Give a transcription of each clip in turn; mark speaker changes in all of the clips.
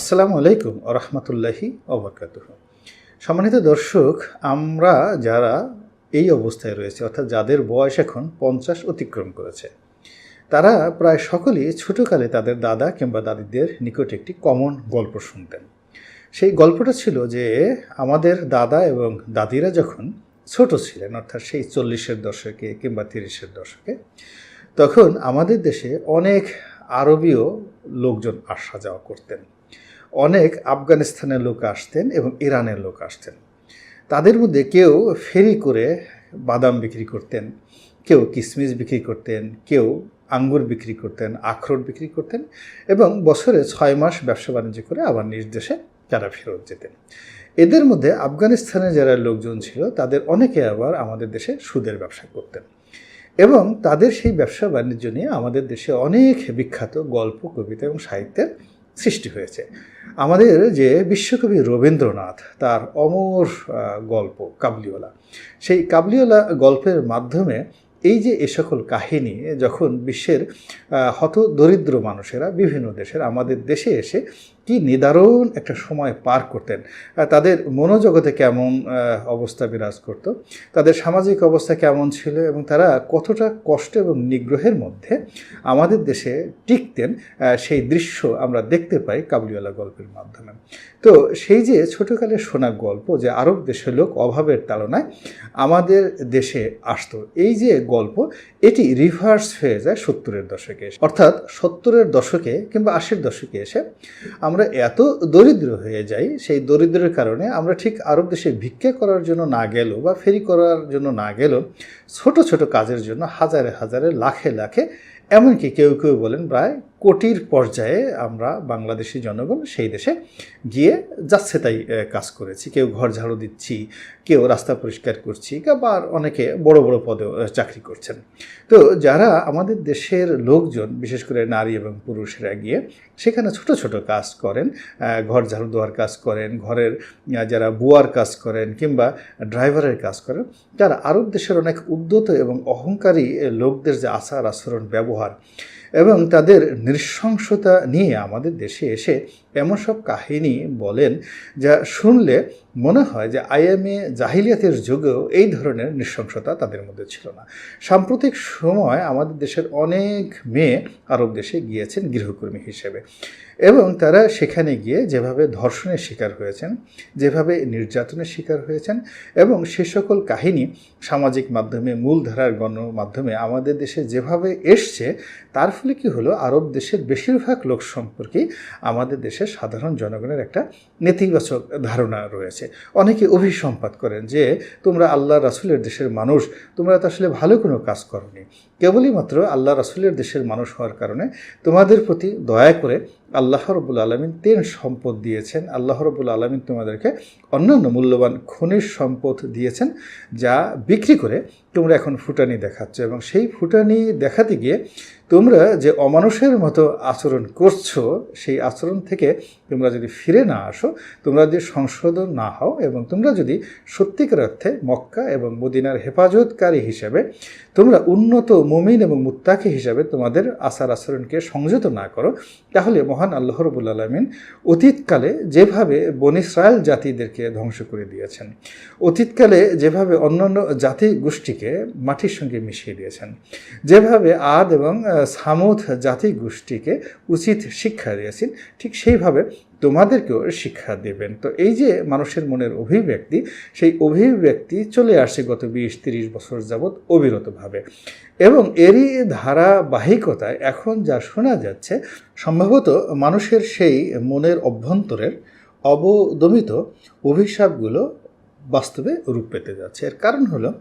Speaker 1: আসসালামু আলাইকুম রহমতুল্লাহি অবরকাত সম্মানিত দর্শক, আমরা যারা এই অবস্থায় রয়েছে, অর্থাৎ যাদের বয়স এখন পঞ্চাশ অতিক্রম করেছে, তারা প্রায় সকলেই ছোটোকালে তাদের দাদা কিংবা দাদিদের নিকট একটি কমন গল্প শুনতেন। সেই গল্পটা ছিল যে, আমাদের দাদা এবং দাদিরা যখন ছোট ছিলেন, অর্থাৎ সেই চল্লিশের দশকে কিংবা তিরিশের দশকে, তখন আমাদের দেশে অনেক আরবীয় লোকজন আসা যাওয়া করতেন। অনেক আফগানিস্তানের লোক আসতেন এবং ইরানের লোক আসতেন। তাদের মধ্যে কেউ ফেরি করে বাদাম বিক্রি করতেন, কেউ কিশমিশ বিক্রি করতেন, কেউ আঙ্গুর বিক্রি করতেন, আখরোট বিক্রি করতেন এবং বছরে ছয় মাস ব্যবসা বাণিজ্য করে আবার নিজ দেশে তারা ফেরত যেতেন। এদের মধ্যে আফগানিস্তানে যারা লোকজন ছিল, তাদের অনেকে আবার আমাদের দেশে সুদের ব্যবসা করতেন এবং তাদের সেই ব্যবসা বাণিজ্য নিয়ে আমাদের দেশে অনেক বিখ্যাত গল্প, কবিতা এবং সাহিত্যের সৃষ্টি হয়েছে। আমাদের যে বিশ্বকবি রবীন্দ্রনাথ, তার অমর গল্প কাবলিওলা সেই কাবলিওলা গল্পের মাধ্যমে এই যে এ সকল কাহিনী, যখন বিশ্বের হত দরিদ্র মানুষেরা বিভিন্ন দেশের, আমাদের দেশে এসে কি নিদারুণ একটা সময় পার করতেন তাদের মনোজগতে কেমন অবস্থা বিরাজ করত, তাদের সামাজিক অবস্থা কেমন ছিল এবং তারা কতটা কষ্ট এবং নিগ্রহের মধ্যে আমাদের দেশে টিকতেন সেই দৃশ্য আমরা দেখতে পাই কাবুলিওয়ালা গল্পের মাধ্যমে তো সেই যে ছোটোকালের শোনা গল্প যে আরব দেশের লোক অভাবের তাড়নায় আমাদের দেশে আসতো, এই যে গল্প, এটি রিভার্স হয়ে যায় সত্তরের দশকে। অর্থাৎ সত্তরের দশকে কিংবা আশির দশকে এসে আমরা এত দরিদ্র হয়ে যাই, সেই দরিদ্রের কারণে আমরা ঠিক আরব দেশে ভিক্ষা করার জন্য না গেল বা ফেরি করার জন্য না গেল ছোট ছোট কাজের জন্য হাজারে হাজারে লাখে লাখে, এমনকি কেউ কেউ বলেন প্রায় কোটির পর্যায়ে আমরা বাংলাদেশি জনগণ সেই দেশে গিয়ে যাচ্ছে তাই কাজ করেছি। কেউ ঘর ঝাড়ু দিচ্ছি, কেউ রাস্তা পরিষ্কার করছি বা অনেকে বড় বড় পদে চাকরি করছেন। তো যারা আমাদের দেশের লোকজন, বিশেষ করে নারী এবং পুরুষেরা গিয়ে সেখানে ছোট ছোট কাজ করেন ঘর ঝাড়ু দেওয়ার কাজ করেন, ঘরের যারা বুয়ার কাজ করেন কিংবা ড্রাইভারের কাজ করেন, তারা আরব দেশের অনেক উদ্যত এবং অহংকারী লোকদের যে আচার আচরণ ব্যবহার এবং তাদের নৃশংসতা নিয়ে আমাদের দেশে এসে এমন সব কাহিনী বলেন যা শুনলে মনে হয় যে আইএমএ জাহিলিয়াতের যুগেও এই ধরনের নৃশংসতা তাদের মধ্যে ছিল না। সাম্প্রতিক সময় আমাদের দেশের অনেক মেয়ে আরব দেশে গিয়েছেন গৃহকর্মী হিসেবে এবং তারা সেখানে গিয়ে যেভাবে ধর্ষণের শিকার হয়েছেন, যেভাবে নির্যাতনের শিকার হয়েছেন এবং সে সকল কাহিনী সামাজিক মাধ্যমে, মূলধারার গণমাধ্যমে আমাদের দেশে যেভাবে এসছে, তার ফলে কি হলো? আরব দেশের বেশিরভাগ লোক সম্পর্কেই আমাদের দেশের সাধারণ জনগণের একটা নেতিবাচক ধারণা রয়েছে। অনেকে অভিসম্পাত করেন যে, তোমরা আল্লাহ রাসুলের দেশের মানুষ, তোমরা তো আসলে ভালো কোনো কাজ করনি। কেবলই মাত্র আল্লাহ রাসুলের দেশের মানুষ হওয়ার কারণে তোমাদের প্রতি দয়া করে আল্লাহ রবুল আলমিন তেন সম্পদ দিয়েছেন। আল্লাহ রবুল আলমিন তোমাদেরকে অন্যান্য মূল্যবান খনিজ সম্পদ দিয়েছেন, যা বিক্রি করে তোমরা এখন ফুটানি দেখাচ্ছ। এবং সেই ফুটানি দেখাতে গিয়ে তোমরা যে অমানুষের মতো আচরণ করছ, সেই আচরণ থেকে তোমরা যদি ফিরে না আসো তোমরা যদি সংশোধন না হও এবং তোমরা যদি সত্যিকার অর্থে মক্কা এবং মদিনার হেফাজতকারী হিসেবে তোমরা উন্নত মুমিন এবং মুত্তাকি হিসাবে তোমাদের আচার আচরণকে সংযত না করো, তাহলে মহান আল্লাহ রবুল আলমিন অতীতকালে যেভাবে বন ইসরায়েল জাতিদেরকে ধ্বংস করে দিয়েছেন, অতীতকালে যেভাবে অন্যান্য জাতি গোষ্ঠীকে মাটির সঙ্গে মিশিয়ে দিয়েছেন, যেভাবে আদ এবং সামুদ জাতি গোষ্ঠীকে উচিত শিক্ষা দিয়েছেন, ঠিক সেইভাবে তোমাদেরকেও শিক্ষা দেবেন। তো এই যে মানুষের মনের অভিব্যক্তি, সেই অভিব্যক্তি চলে আসছে গত বিশ, তিরিশ বছর যাবৎ অবিরতভাবে। এবং এরই ধারাবাহিকতায় এখন যা শোনা যাচ্ছে, সম্ভবত মানুষের সেই মনের অভ্যন্তরের অবদমিত অভিশাপগুলো বাস্তবে রূপ পেতে যাচ্ছে। এর কারণ হলো,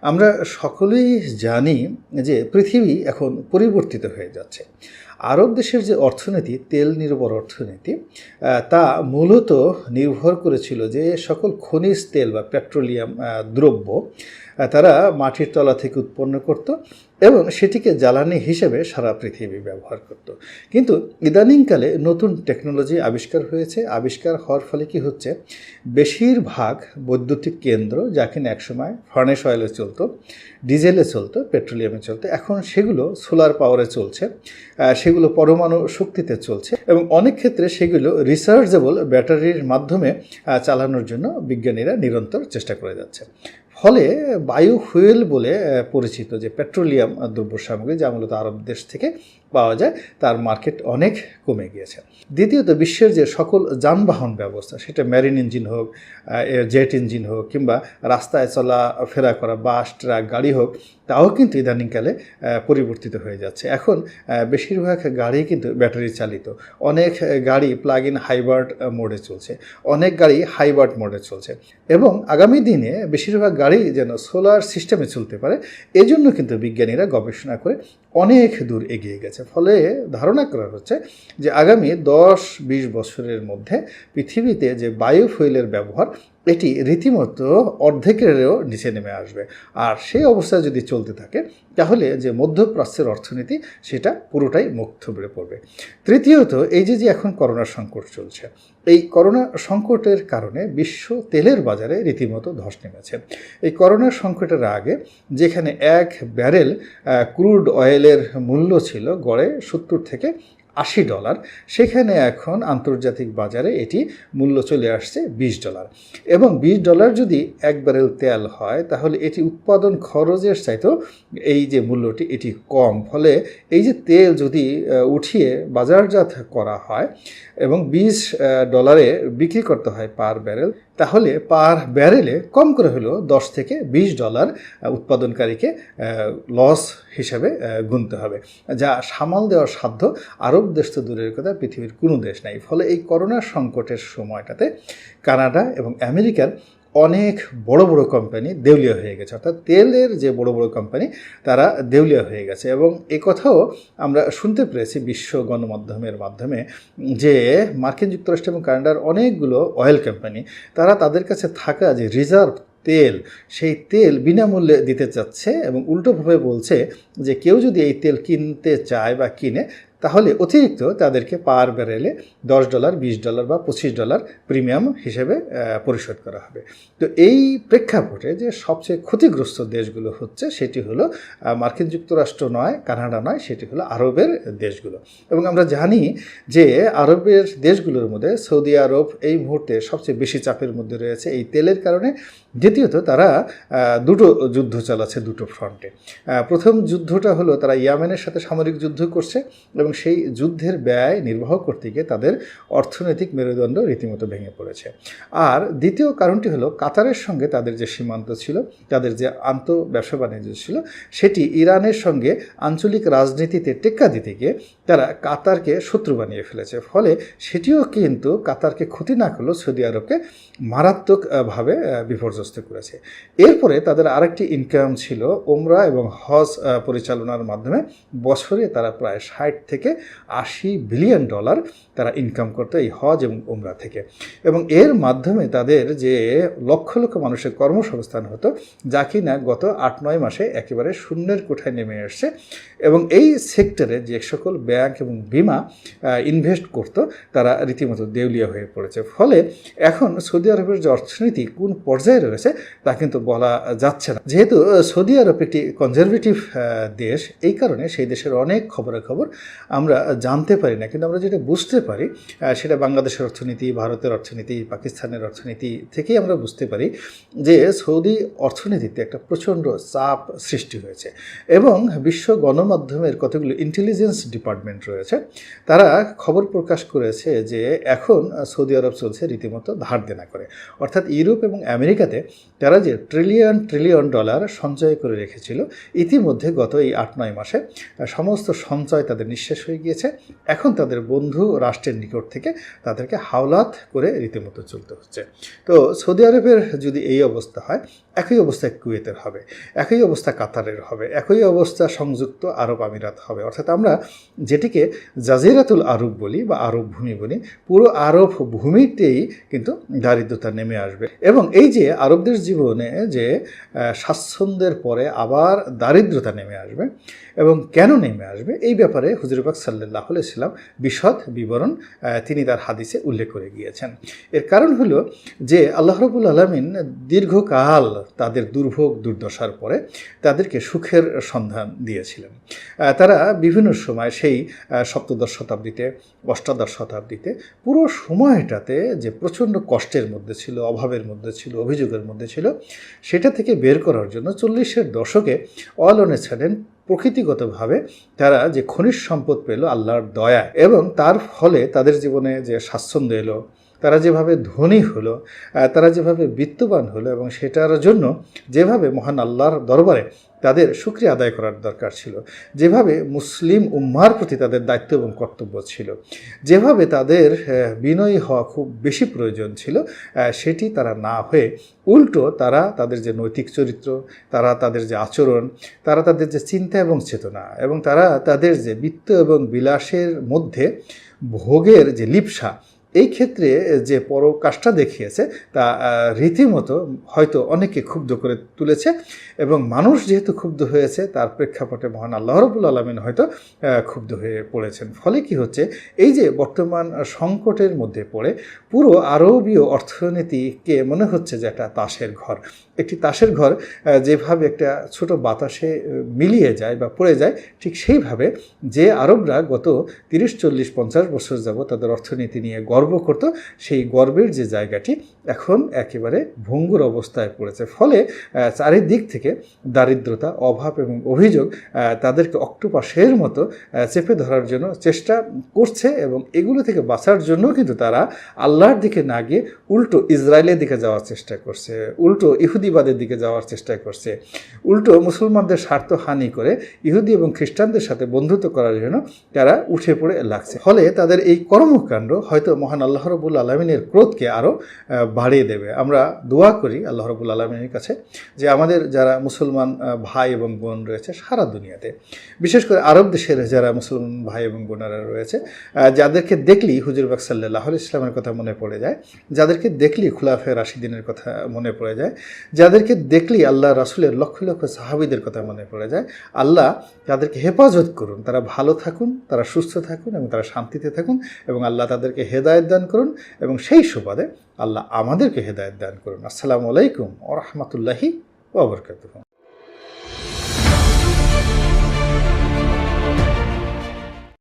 Speaker 1: আমরা সকলেই জানি যে পৃথিবী এখন পরিবর্তিত হয়ে যাচ্ছে। আরব দেশের যে অর্থনীতি, তেল নির্ভর অর্থনীতি তা মূলত নির্ভর করেছিল যে সকল খনিজ তেল বা পেট্রোলিয়াম দ্রব্য তারা মাটির তলা থেকে উৎপন্ন করত এবং সেটিকে জ্বালানি হিসেবে সারা পৃথিবী ব্যবহার করত। কিন্তু ইদানিংকালে নতুন টেকনোলজি আবিষ্কার হয়েছে। আবিষ্কার হওয়ার ফলে কি হচ্ছে? বেশিরভাগ বৈদ্যুতিক কেন্দ্র যা কিনা একসময় ফার্নেস অয়েলে চলতো ডিজেলে চলতো পেট্রোলিয়ামে চলতো, এখন সেগুলো সোলার পাওয়ারে চলছে সেগুলো পরমাণু শক্তিতে চলছে এবং অনেক ক্ষেত্রে সেগুলো রিসার্চেবল ব্যাটারির মাধ্যমে চালানোর জন্য বিজ্ঞানীরা নিরন্তর চেষ্টা করে যাচ্ছে। ফলে বায়ু ফুয়েল বলে পরিচিত যে পেট্রোলিয়াম দ্রব্য সামগ্রী যা মূলত আরব দেশ থেকে পাওয়া যায়, তার মার্কেট অনেক কমে গিয়েছে। দ্বিতীয়ত, বিশ্বের যে সকল যানবাহন ব্যবস্থা, সেটা মেরিন ইঞ্জিন হোক জেট ইঞ্জিন হোক, কিংবা রাস্তায় চলা, ফেরা করা বাস, ট্রাক, গাড়ি হোক, তাও কিন্তু ইদানিংকালে পরিবর্তিত হয়ে যাচ্ছে। এখন বেশিরভাগ গাড়ি কিন্তু ব্যাটারি চালিত। অনেক গাড়ি প্লাগ ইন হাইবার্ড মোডে চলছে। অনেক গাড়ি হাইবার্ড মোডে চলছে। এবং আগামী দিনে বেশিরভাগ গাড়ি যেন সোলার সিস্টেমে চলতে পারে, এজন্য কিন্তু বিজ্ঞানীরা গবেষণা করে অনেক দূর এগিয়ে গেছে। ফলে ধারণা করা হচ্ছে যে আগামী দশ বিশ বছরের মধ্যে পৃথিবীতে যে বায়ু ফুয়েলের ব্যবহার এটি রীতিমতো অর্ধেকেরও নিচে নেমে আসবে। আর সেই অবস্থায় যদি চলতে থাকে, তাহলে যে মধ্যপ্রাচ্যের অর্থনীতি, সেটা পুরোটাই মুখ থুবড়ে পড়বে। তৃতীয়ত, এই যে যে এখন করোনা সংকট চলছে, এই করোনা সংকটের কারণে বিশ্ব তেলের বাজারে রীতিমতো ধস নেমেছে। এই করোনা সংকটের আগে যেখানে এক ব্যারেল ক্রুড অয়েলের মূল্য ছিল গড়ে সত্তর থেকে আশি ডলার। সেখানে এখন আন্তর্জাতিক বাজারে এটি মূল্য চলে আসছে বিশ ডলার। এবং বিশ ডলার যদি এক ব্যারেল তেল হয়, তাহলে এটি উৎপাদন খরচের চাইতেও এই যে মূল্যটি এটি কম। ফলে এই যে তেল যদি উঠিয়ে বাজারজাত করা হয় এবং বিশ ডলারে বিক্রি করতে হয় পার ব্যারেল, তাহলে পার ব্যারেলে কম করে হলেও দশ থেকে বিশ ডলার উৎপাদনকারীকে লস হিসাবে গুনতে হবে। যা সামাল দেওয়ার সাধ্য আরব দেশ তো দূরের কথা, পৃথিবীর কোনো দেশ নাই। ফলে এই করোনা সংকটের সময়টাতে কানাডা এবং আমেরিকার অনেক বড় বড় কোম্পানি দেউলিয়া হয়ে গেছে। অর্থাৎ তেলের যে বড় বড় কোম্পানি, তারা দেউলিয়া হয়ে গেছে। এবং এ কথাও আমরা শুনতে পেরেছি বিশ্ব গণমাধ্যমের মাধ্যমে যে মার্কিন যুক্তরাষ্ট্র এবং কানাডার অনেকগুলো অয়েল কোম্পানি, তারা তাদের কাছে থাকা যে রিজার্ভ তেল, সেই তেল বিনামূল্যে দিতে চাচ্ছে এবং উল্টোভাবে বলছে যে কেউ যদি এই তেল কিনতে চায় বা কিনে তাহলে অতিরিক্ত তাদেরকে পার ব্যারেলে দশ ডলার, বিশ ডলার বা পঁচিশ ডলার প্রিমিয়াম হিসেবে পরিশোধ করা হবে। তো এই প্রেক্ষাপটে যে সবচেয়ে ক্ষতিগ্রস্ত দেশগুলো হচ্ছে সেটি হলো মার্কিন যুক্তরাষ্ট্র নয়, কানাডা নয়, সেটি হলো আরবের দেশগুলো। এবং আমরা জানি যে আরবের দেশগুলোর মধ্যে সৌদি আরব এই মুহূর্তে সবচেয়ে বেশি চাপের মধ্যে রয়েছে এই তেলের কারণে। দ্বিতীয়ত তারা দুটো যুদ্ধ চালাচ্ছে দুটো ফ্রন্টে। প্রথম যুদ্ধটা হলো তারা ইয়ামেনের সাথে সামরিক যুদ্ধ করছে এবং সেই যুদ্ধের ব্যয় নির্বাহ করতে গিয়ে তাদের অর্থনৈতিক মেরুদণ্ড রীতিমতো ভেঙে পড়েছে। আর দ্বিতীয় কারণটি হলো, কাতারের সঙ্গে তাদের যে সীমান্ত ছিল, তাদের যে আন্ত ব্যবসা বাণিজ্য ছিল, সেটি ইরানের সঙ্গে আঞ্চলিক রাজনীতিতে টেক্কা দিতে গিয়ে তারা কাতারকে শত্রু বানিয়ে ফেলেছে। ফলে সেটিও কিন্তু কাতারকে ক্ষতি না করলেও সৌদি আরবকে মারাত্মকভাবে বিপর্যস্ত করেছে। এরপরে তাদের আরেকটি ইনকাম ছিল ওমরা এবং হজ পরিচালনার মাধ্যমে বছরে তারা প্রায় ষাট থেকে আশি বিলিয়ন ডলার তারা ইনকাম করতো এই হজ এবং ওমরা থেকে। এবং এর মাধ্যমে তাদের যে লক্ষ লক্ষ মানুষের কর্মসংস্থান হতো, যা কিনা গত আট নয় মাসে একেবারে শূন্যের কোঠায় নেমে এসছে। এবং এই সেক্টরে যে সকল ব্যাংক এবং বিমা ইনভেস্ট করতো, তারা রীতিমতো দেউলিয়া হয়ে পড়েছে। ফলে এখন সৌদি আরবের যে অর্থনীতি, কোন পর্যায়ে রয়েছে, তা কিন্তু বলা যাচ্ছে না। যেহেতু সৌদি আরব একটি কনজারভেটিভ দেশ, এই কারণে সেই দেশের অনেক খবরাখবর আমরা জানতে পারি না, কিন্তু আমরা যেটা বুঝতে পারি সেটা বাংলাদেশের অর্থনীতি, ভারতের অর্থনীতি, পাকিস্তানের অর্থনীতি থেকেই আমরা বুঝতে পারি যে সৌদি অর্থনীতিতে একটা প্রচণ্ড চাপ সৃষ্টি হয়েছে এবং বিশ্ব গণমাধ্যমের কতগুলো ইন্টেলিজেন্স ডিপার্টমেন্ট রয়েছে, তারা খবর প্রকাশ করেছে যে এখন সৌদি আরব চলছে রীতিমতো ধার দেনা করে। অর্থাৎ ইউরোপ এবং আমেরিকাতে তারা যে ট্রিলিয়ন ট্রিলিয়ন ডলার সঞ্চয় করে রেখেছিল, ইতিমধ্যে গত এই আট, নয় মাসে সমস্ত সঞ্চয় তাদের নিঃশেষ হয়ে গিয়েছে। এখন তাদের বন্ধু রাষ্ট্রের নিকট থেকে তাদেরকে হাওলাত করে রীতিমতো চলতে হচ্ছে। তো সৌদি আরবের যদি এই অবস্থা হয়, একই অবস্থা কুয়েতের হবে, একই অবস্থা কাতারের হবে, একই অবস্থা সংযুক্ত আরব আমিরাত হবে। অর্থাৎ আমরা যেটিকে জাজিরাতুল আরব বলি বা আরব ভূমি বলি, পুরো আরব ভূমিতেই কিন্তু দারিদ্রতা নেমে আসবে। এবং এই যে আরবদের জীবনে যে স্বাচ্ছন্দ্যের পরে আবার দারিদ্রতা নেমে আসবে এবং কেন নেমে আসবে এই ব্যাপারে হুজুরবাক সাল্লাহ ইসলাম বিশদ বিবরণ তিনি তার হাদিসে উল্লেখ করে গিয়েছেন। এর কারণ হলো যে আল্লাহ রবুল আলমিন দীর্ঘকাল তাদের দুর্ভোগ, দুর্দশার পরে তাদেরকে সুখের সন্ধান দিয়েছিলেন। তারা বিভিন্ন সময় সেই সপ্তদশ শতাব্দীতে, অষ্টাদশ শতাব্দীতে পুরো সময়টাতে যে প্রচণ্ড কষ্টের মধ্যে ছিল, অভাবের মধ্যে ছিল, অভিযোগের মধ্যে ছিল, সেটা থেকে বের করার জন্য চল্লিশের দশকে অলনে ছিলেন প্রকৃতিগতভাবে তারা যে খনিজ সম্পদ পেল আল্লাহর দয়া এবং তার ফলে তাদের জীবনে যে স্বাচ্ছন্দ্য এলো, তারা যেভাবে ধনী হলো তারা যেভাবে বিত্তবান হলো এবং সেটার জন্য যেভাবে মহান আল্লাহর দরবারে তাদের সুক্রিয়া আদায় করার দরকার ছিল। যেভাবে মুসলিম উম্মার প্রতি তাদের দায়িত্ব এবং কর্তব্য ছিল, যেভাবে তাদের বিনয়ী হওয়া খুব বেশি প্রয়োজন ছিল সেটি তারা না হয়ে উল্টো তারা তাদের যে নৈতিক চরিত্র, তারা তাদের যে আচরণ, তারা তাদের যে চিন্তা এবং চেতনা এবং তারা তাদের যে বৃত্ত এবং বিলাসের মধ্যে ভোগের যে লিপসা এই ক্ষেত্রে যে পরকাশটা দেখিয়েছে, তা রীতিমতো হয়তো অনেকে ক্ষুব্ধ করে তুলেছে এবং মানুষ যেহেতু ক্ষুব্ধ হয়েছে, তার প্রেক্ষাপটে মহান আল্লাহ রবুল আলমিন হয়তো ক্ষুব্ধ হয়ে পড়েছেন। ফলে কি হচ্ছে, এই যে বর্তমান সংকটের মধ্যে পড়ে, পুরো আরবীয় অর্থনীতিকে মনে হচ্ছে যে একটা তাসের ঘর। একটি তাসের ঘর যেভাবে একটা ছোট বাতাসে মিলিয়ে যায় বা পড়ে যায়, ঠিক সেইভাবে যে আরবরা গত তিরিশ, চল্লিশ, পঞ্চাশ বছর যাব তাদের অর্থনীতি নিয়ে গর্ব করত, সেই গর্বের যে জায়গাটি এখন একেবারে ভঙ্গুর অবস্থায় পড়েছে। ফলে চারিদিক থেকে দারিদ্রতা, অভাব এবং অভিযোগ তাদেরকে অক্টোপাসের মতো চেপে ধরার জন্য চেষ্টা করছে এবং এগুলো থেকে বাঁচার জন্য কিন্তু তারা আল্লাহর দিকে না গিয়ে উল্টো ইসরায়েলের দিকে যাওয়ার চেষ্টা করছে, উল্টো ইহুদিবাদের দিকে যাওয়ার চেষ্টা করছে। উল্টো মুসলমানদের স্বার্থ হানি করে ইহুদি এবং খ্রিস্টানদের সাথে বন্ধুত্ব করার জন্য তারা উঠে পড়ে লাগছে। ফলে তাদের এই কর্মকাণ্ড হয়তো মহান আল্লাহ রবুল আলমিনের ক্রোধকে আরও বাড়িয়ে দেবে। আমরা দোয়া করি আল্লাহ রবুল আলমিনের কাছে যে আমাদের যারা মুসলমান ভাই এবং বোন রয়েছে সারা দুনিয়াতে, বিশেষ করে আরব দেশের যারা মুসলমান ভাই এবং বোনেরা রয়েছে যাদেরকে দেখলি হুজুর বাক সাল্লাহ ইসলামের কথা মনে পড়ে যায়, যাদেরকে দেখলি খুলাফে রাশিদিনের কথা মনে পড়ে যায়, যাদেরকে দেখলি আল্লাহ রাসুলের লক্ষ লক্ষ সাহাবিদের কথা মনে পড়ে যায়, আল্লাহ তাদেরকে হেফাজত করুন, তারা ভালো থাকুন, তারা সুস্থ থাকুন এবং তারা শান্তিতে থাকুন এবং আল্লাহ তাদেরকে হেদায়ত দান করুন এবং সেই সুবাদে আল্লাহ আমাদেরকে হেদায়ত দান করুন। আসসালামু আলাইকুম ও রহমতুল্লাহি ওবরকাতুহ